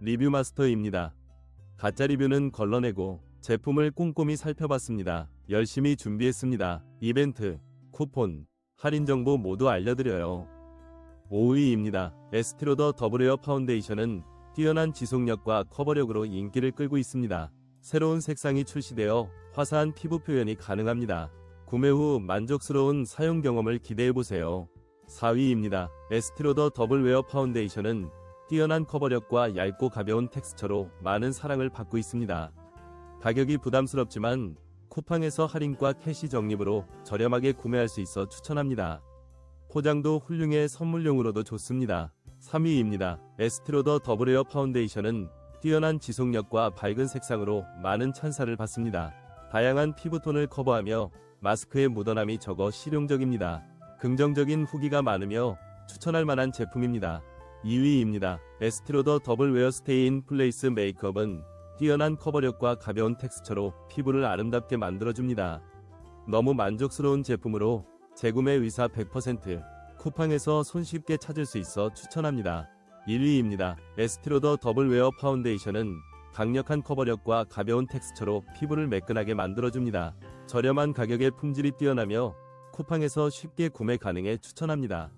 리뷰 마스터입니다. 가짜 리뷰는 걸러내고 제품을 꼼꼼히 살펴봤습니다. 열심히 준비했습니다. 이벤트, 쿠폰, 할인 정보 모두 알려드려요. 5위입니다. 에스티로더 더블웨어 파운데이션은 뛰어난 지속력과 커버력으로 인기를 끌고 있습니다. 새로운 색상이 출시되어 화사한 피부 표현이 가능합니다. 구매 후 만족스러운 사용 경험을 기대해보세요. 4위입니다. 에스티로더 더블웨어 파운데이션은 뛰어난 커버력과 얇고 가벼운 텍스처로 많은 사랑을 받고 있습니다. 가격이 부담스럽지만 쿠팡에서 할인과 캐시 적립으로 저렴하게 구매할 수 있어 추천합니다. 포장도 훌륭해 선물용으로도 좋습니다. 3위입니다. 에스티로더 더블웨어 파운데이션은 뛰어난 지속력과 밝은 색상으로 많은 찬사를 받습니다. 다양한 피부톤을 커버하며 마스크의 묻어남이 적어 실용적입니다. 긍정적인 후기가 많으며 추천할 만한 제품입니다. 2위입니다. 에스티로더 더블 웨어 스테인 플레이스 메이크업은 뛰어난 커버력과 가벼운 텍스처로 피부를 아름답게 만들어줍니다. 너무 만족스러운 제품으로 재구매 의사 100% 쿠팡에서 손쉽게 찾을 수 있어 추천합니다. 1위입니다. 에스티로더 더블 웨어 파운데이션은 강력한 커버력과 가벼운 텍스처로 피부를 매끈하게 만들어줍니다. 저렴한 가격에 품질이 뛰어나며 쿠팡에서 쉽게 구매 가능해 추천합니다.